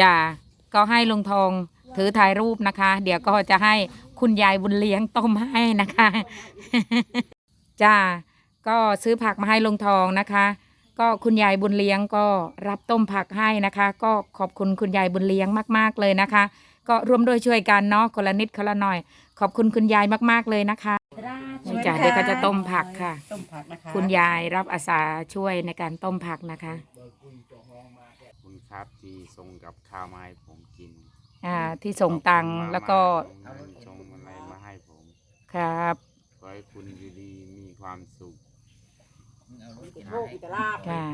จ้าก็ให้ลุงทองถือถ่ายรูปนะคะ เดี๋ยวก็จะให้คุณยายบุญเลี้ยงต้มให้นะคะจ้าก็ซื้อผักมาให้ลุงทองนะคะ ก็คุณยายบุญเลี้ยงก็รับต้มผักให้นะคะ ก็ขอบคุณคุณยายบุญเลี้ยงมากๆเลยนะคะ ก็ร่วมด้วยช่วยกันเนาะคนละนิดคนละหน่อย ขอบคุณคุณยายมากๆเลยนะคะนี่จ้ะเดี๋ยวก็จะต้มผักค่ะ ต้มผักนะคะ คุณยายรับอาสาช่วยในการต้มผักนะคะ คุณครับที่ส่งกับข้าวมาให้ผมกินอ่าที่ส่งตังค์แล้วก็ส่งอะไรมาให้ผมครับ ขอให้คุณอยู่ดีมีความสุขโชคอิตาลาบค่ะ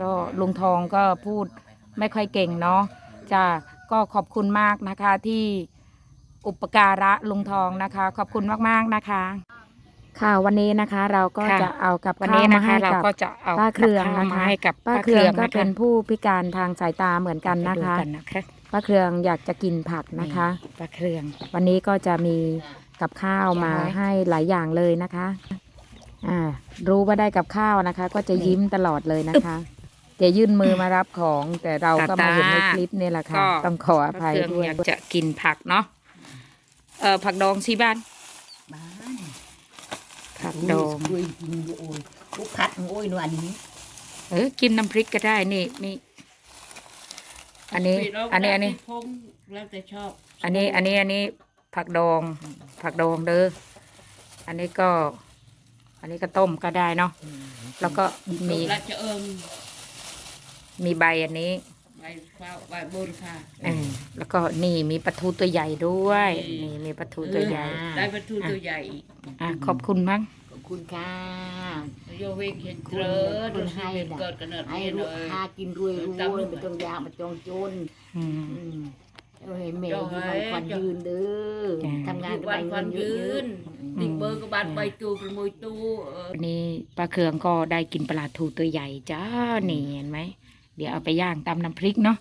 ก็ลุงทองก็พูดไม่ค่อยเก่งเนาะจ้าก็ขอบคุณมากนะคะที่อุปการะลุงทองนะคะ ขอบคุณมาก ๆ นะคะ ค่ะวันนี้นะคะเราก็ค่ะ จะเอากับวันข้านี้วมานะคะให้เรากับก็จะเอาป้าเครืองกับข้าวนะคะมาให้กับป้าเครืองก็ะคะเป็นผู้พิการทางสายตาเหมือนกันนะคะดูกันนะคะป้าเครืองอยากจะกินผักนะคะ ปลาเครื่อง วันนี้ก็จะมีกับข้าวมาเก็บไว้ให้หลายอย่างเลยนะคะอ่ารู้ว่าได้กับข้าวนะคะ ก็จะยิ้มตลอดเลยนะคะแกยื่นมือมารับของแต่เราก็มาเห็นในคลิปนี่แหละค่ะต้องขออภัยด้วยอยากจะกินผักเนาะเออผักดองสิบ้านบ้านผั กดองคุยกินอยู่โอ้ยลูกพัดของโอ้ยหนูอันนี้เออกินน้ำพริกก็ได้นี่นี่อันนี้ อันนี้อันนี้พงแล้วแต่ชอบ อันนี้ อันนี้อันนี้ผักดอง ผักดองเด้ออันนี้ก็ อันนี้ก็ต้มก็ได้เนาะแล้วก็มีราชเอิงมีใบอันนี้ใบฟ้าใบบุญค่ะเออแล้วก็นี่มีปลาทูตัวใหญ่ด้วย นี่มีปลาทูตัวใหญ่ ได้ปลาทูตัวใหญ่อีกอะขอบคุณมั้งขอบ คุณค่ะ โยเวงเห็นเกลือคุณให้นะเกิดกระเนิดให้นี่ลูเลกย ค้ากินรวยรวยไม่ต้องยากไม่ต้องจน อืม อืมเอาให้แม่อยู่วันควันยืนเด้อจ้ะ ทำงานทุกกับวันใบควัเงินนเยยือะนๆติงเบอร์ก็บานใบตูประมุยตูเออวันนี้ป้าเครืองก็ได้กินปลาทูตัวใหญ่จ้านี่เห็นไหม เดี๋ยวเอาไปย่างตำน้ำพริกเนาะ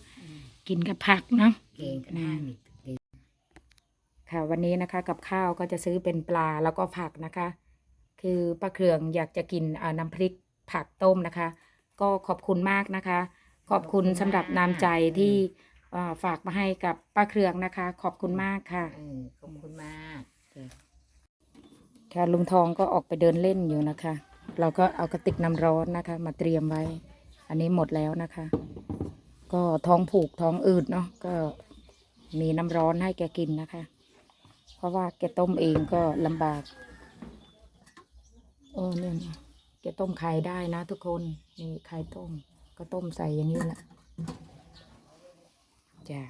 กินกับผักเนาะ เก่งก็ได้นี่ ค่ะวันนี้นะคะกับข้าวก็จะซื้อเป็นปลาแล้วก็ผักนะคะ คือป้าเครืองอยากจะกินอ่าน้ำพริกผักต้มนะคะ ก็ขอบคุณมากนะคะ ขอบคุณสำหรับน้ำใจที่อ่าฝากมาให้กับป้าเครืองนะคะ ขอบคุณมากค่ะเออขอบคุณมากค่ะลุงทองก็ออกไปเดินเล่นอยู่นะคะ เราก็เอากระติกน้ำร้อนนะคะ มาเตรียมไว้ อันนี้หมดแล้วนะคะ ก็ท้องผูกท้องอืดเนาะก็มีน้ำร้อนให้แกกินนะคะ เพราะว่าแกต้มเองก็ลำบาก โอ้เนี่ยจะแกต้มไข่ได้นะทุกคนนี่ไข่ต้ม ก็ต้มใส่อย่างนี้แหละจ้ะ